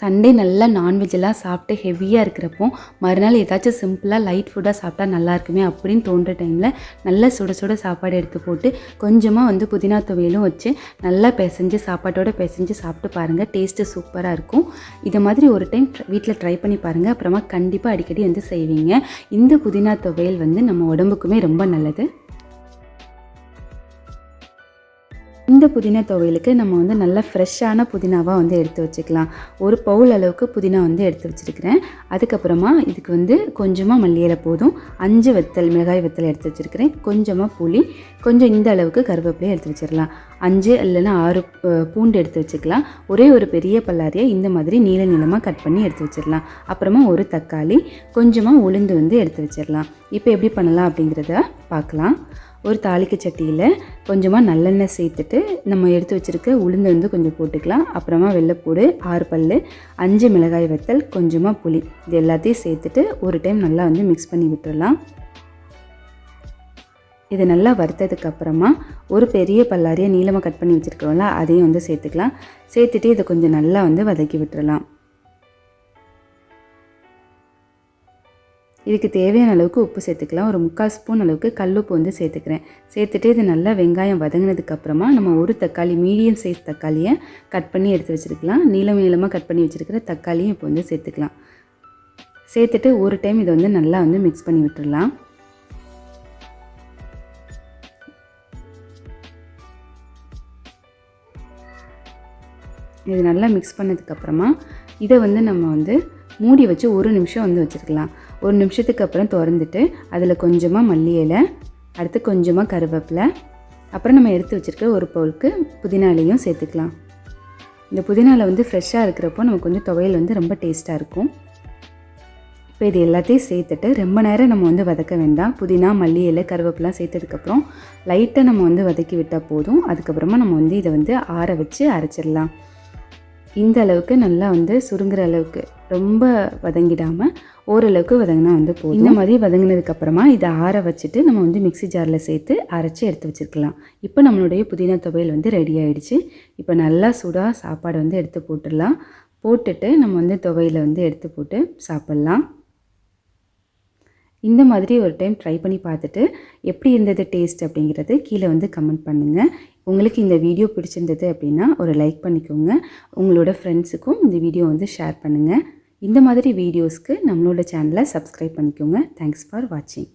Sunday நல்லா நான்வெஜ்ஜெல்லாம் சாப்பிட்டு ஹெவியாக இருக்கிறப்போ மறுநாள் ஏதாச்சும் சிம்பிளாக லைட் ஃபுட்டாக சாப்பிட்டா நல்லா இருக்குமே அப்படின்னு தோன்ற டைமில் நல்லா சுட சுட சாப்பாடு எடுத்து போட்டு கொஞ்சமாக வந்து புதினா துவையலும் வச்சு நல்லா பிசைஞ்சு சாப்பாட்டோட பிசைஞ்சு சாப்பிட்டு பாருங்கள் டேஸ்ட்டு சூப்பராக இருக்கும். இதை மாதிரி ஒரு டைம் வீட்டில் ட்ரை பண்ணி பாருங்கள் அப்புறமா கண்டிப்பாக அடிக்கடி வந்து செய்வீங்க. இந்த புதினா துவையல் வந்து நம்ம உடம்புக்குமே ரொம்ப நல்லது. இந்த புதினா துவையலுக்கு நம்ம வந்து நல்ல ஃப்ரெஷ்ஷான புதினாவாக வந்து எடுத்து வச்சுக்கலாம். ஒரு பவுல் அளவுக்கு புதினா வந்து எடுத்து வச்சுருக்கிறேன். அதுக்கப்புறமா இதுக்கு வந்து கொஞ்சமாக மல்லியில போதும். அஞ்சு வத்தல் மிளகாய் வத்தல் எடுத்து வச்சுருக்கிறேன். கொஞ்சமாக புளி கொஞ்சம் இந்த அளவுக்கு கருவேப்பிலையை எடுத்து வச்சிடலாம் அஞ்சு இல்லைன்னா ஆறு பூண்டு எடுத்து வச்சுக்கலாம். ஒரே ஒரு பெரிய பல்லாரியை இந்த மாதிரி நீள நீளமாக கட் பண்ணி எடுத்து வச்சிடலாம் அப்புறமா ஒரு தக்காளி கொஞ்சமாக உளுந்து வந்து எடுத்து வச்சிடலாம் இப்போ எப்படி பண்ணலாம் அப்படிங்கிறத பார்க்கலாம். ஒரு தாளிக்கு சட்டியில் கொஞ்சமாக நல்லெண்ணெய் சேர்த்துட்டு நம்ம எடுத்து வச்சுருக்க உளுந்து வந்து கொஞ்சம் போட்டுக்கலாம். அப்புறமா வெள்ளைப்பூடு ஆறு பல் அஞ்சு மிளகாய் வத்தல் கொஞ்சமாக புளி. இது எல்லாத்தையும் சேர்த்துட்டு ஒரு டைம் நல்லா வந்து மிக்ஸ் பண்ணி விட்டுடலாம் இது நல்லா வறுத்ததுக்கு அப்புறமா ஒரு பெரிய பல்லாரியை நீளமாக கட் பண்ணி வச்சுருக்கோம்ல அதையும் வந்து சேர்த்துக்கலாம். சேர்த்துட்டு இதை கொஞ்சம் நல்லா வந்து வதக்கி விட்டுறலாம். இதுக்கு தேவையான அளவுக்கு உப்பு சேர்த்துக்கலாம். ஒரு முக்கால் ஸ்பூன் அளவுக்கு கல்லுப்பு வந்து சேர்த்துக்கிறேன். சேர்த்துட்டு இது நல்லா வெங்காயம் வதங்கினதுக்கப்புறமா நம்ம ஒரு தக்காளி மீடியம் சைஸ் தக்காளியை கட் பண்ணி எடுத்து வச்சுருக்கலாம். நீளம் நீளமாக கட் பண்ணி வச்சுருக்கிற தக்காளியும் இப்போ வந்து சேர்த்துக்கலாம். சேர்த்துட்டு ஒரு டைம் இதை வந்து நல்லா வந்து மிக்ஸ் பண்ணி விட்டுடலாம். இது நல்லா மிக்ஸ் பண்ணதுக்கப்புறமா இதை வந்து நம்ம வந்து மூடி வச்சு ஒரு நிமிஷம் வந்து வச்சுருக்கலாம். ஒரு நிமிஷத்துக்கு அப்புறம் திறந்துட்டு அதில் கொஞ்சமாக மல்லி இலை அடுத்து கொஞ்சமாக கருவேப்பிலை அப்புறம் நம்ம எடுத்து வச்சுருக்க ஒரு பவுலுக்கு புதினாலையும் சேர்த்துக்கலாம். இந்த புதினாவில் வந்து ஃப்ரெஷ்ஷாக இருக்கிறப்போ நமக்கு வந்து துவையல் வந்து ரொம்ப டேஸ்ட்டாக இருக்கும். இப்போ இது எல்லாத்தையும் சேர்த்துட்டு ரொம்ப நேரம் நம்ம வந்து வதக்க வேண்டாம். புதினா மல்லி இலை கருவேப்பிலாம் சேர்த்ததுக்கப்புறம் லைட்டாக நம்ம வந்து வதக்கி விட்டால் போதும். அதுக்கப்புறமா நம்ம வந்து இதை வந்து ஆற வச்சு அரைச்சிடலாம். இந்த அளவுக்கு நல்லா வந்து சுருங்குற அளவுக்கு ரொம்ப வதங்கிடாமல் ஓரளவுக்கு வதங்கினா வந்து போதும். இந்த மாதிரி வதங்கினதுக்கப்புறமா இதை ஆற வச்சுட்டு நம்ம வந்து மிக்ஸி ஜாரில் சேர்த்து அரைச்சி எடுத்து வச்சுருக்கலாம். இப்போ நம்மளுடைய புதினா துவையல் வந்து ரெடி ஆகிடுச்சு இப்போ நல்லா சூடாக சாப்பாடு வந்து எடுத்து போட்டுடலாம். போட்டுட்டு நம்ம வந்து துவையில் வந்து எடுத்து போட்டு சாப்பிட்லாம். இந்த மாதிரி ஒரு டைம் ட்ரை பண்ணி பார்த்துட்டு எப்படி இருந்தது டேஸ்ட் அப்படிங்கிறது கீழே வந்து கமெண்ட் பண்ணுங்கள் உங்களுக்கு இந்த வீடியோ பிடிச்சிருந்தது அப்படின்னா ஒரு லைக் பண்ணிக்கோங்க. உங்களோட ஃப்ரெண்ட்ஸுக்கும் இந்த வீடியோ வந்து ஷேர் பண்ணுங்கள் இந்த மாதிரி வீடியோஸ்க்கு நம்மளோட சேனலை சப்ஸ்கிரைப் பண்ணிக்கோங்க. தேங்க்ஸ் ஃபார் வாட்சிங்